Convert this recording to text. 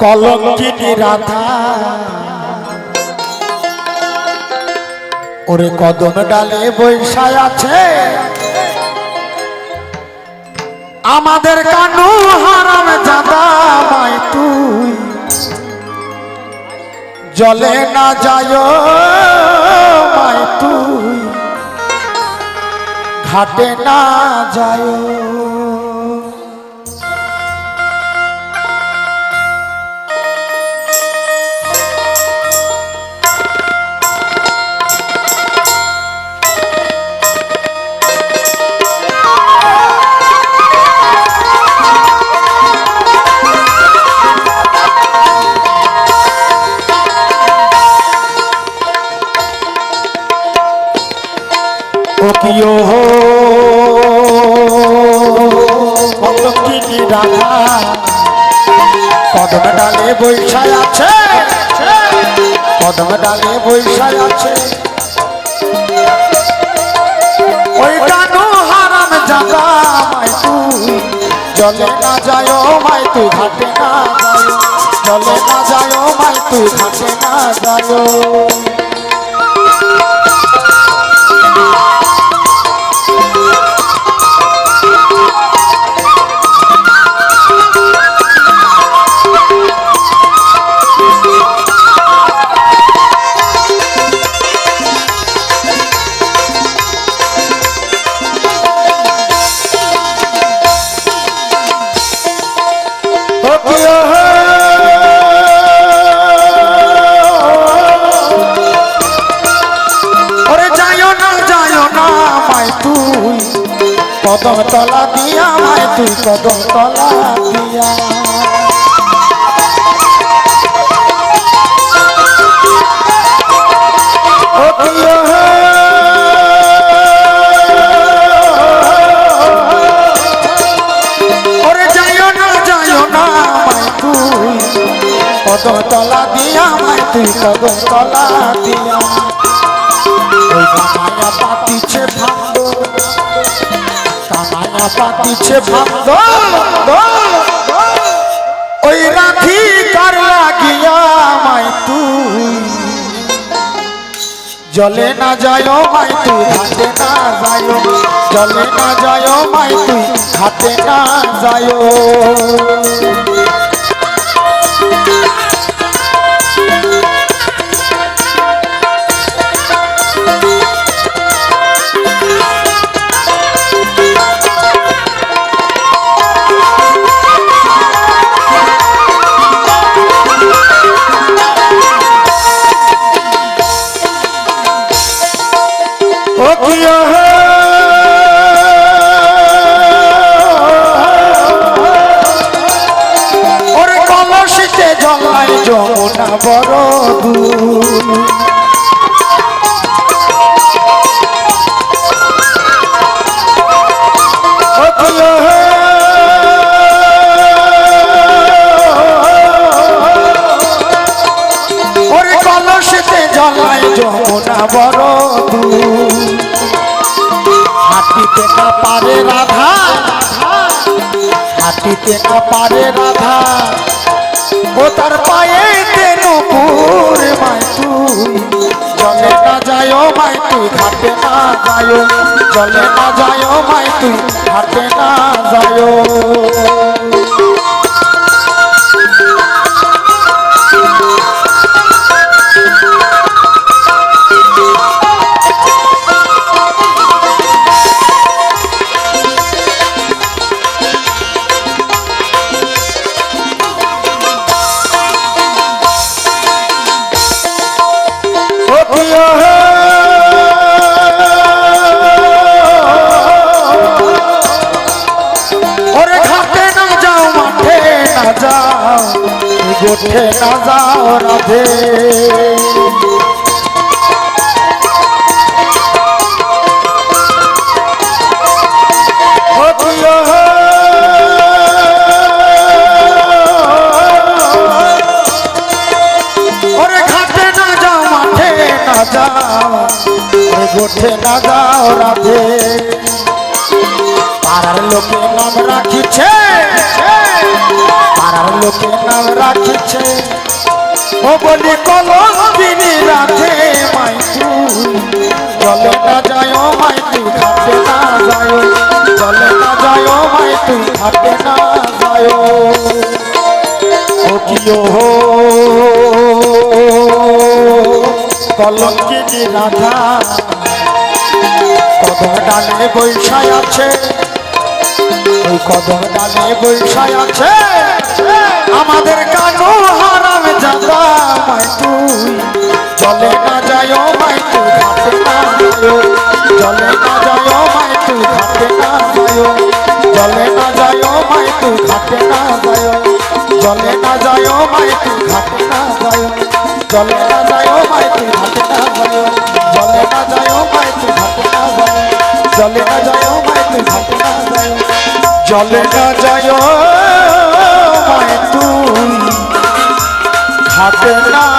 কলঙ্কিনী রাধা। ওরে কদম ডালে বৈশায় আছে। আমাদের কানু হারাম জাদা মাই তুই। জলে না যায় মাই তুই। ঘাটে না যায়। রাধা। কদম ডালে বৈশায় আছে। কদম ডালে বৈশায় আছে। ওই কানু হারাম জাগা মাই তুই জলে না যায় মাই তুই ঘাটে না যায় জলে না যায় মাই তুই ঘাটে না যায় তুই। কদম তলা দিয়া মাই তুই, কদম তলা দিয়া। কদম তলা দিয়া মাই তুই, কদম তলা দিয়া। কামায়া পাতিছে কামায়া পাতিছে ভাঙ্গ ওই রাখি কার লাগিয়া মাই তুই? জলে না যায় মাই তুই ঘাটে না যায় জলে না যায় মাই তুই ঘাটে না যায় জলাই যমুনা বড় দূর ও কিয় হে। ওরে কলসিতে জলাই যমুনা বড় দূর হাঁটিতে না রাধা। হাঁটিতে না রাধা। ও তার পায়ে নুপুর মাই তুই। জলে না যায় মাই তুই হাতে না যায় জলে না যায় মাই তুই হাতে না যায় রাধে। হে। যাও ওরে গোঠে না যাও রাধে। পাড়ার লোকে নাম রাখিছে। পাড়ার লোকে নাম রাখিছে। ও বলি, কলঙ্কিনী রাখে মাই তুই জলে না যায় মাই তুই ঘাটে না যায় জলে না যায় মাই তুই ঘাটে না যায় ও কি ডালে বৈশায় আছে। ওই কদম ডালে বৈশায় আছে। আমাদের কানো হারাম তুই চলে না যায় চলে না যায় মাই তুই ঘাটে না চলে না যায় মাই তুই ঘাটে না চলে না যায় মাই তুই ঘাটে না চলে না যায় মাই তুই ঘাটে না চলে না যায় মাই তুই ঘাটে না চলে না যায় মাই তুই ঘাটে না চলে না যায় মাই তুই ঘাটে না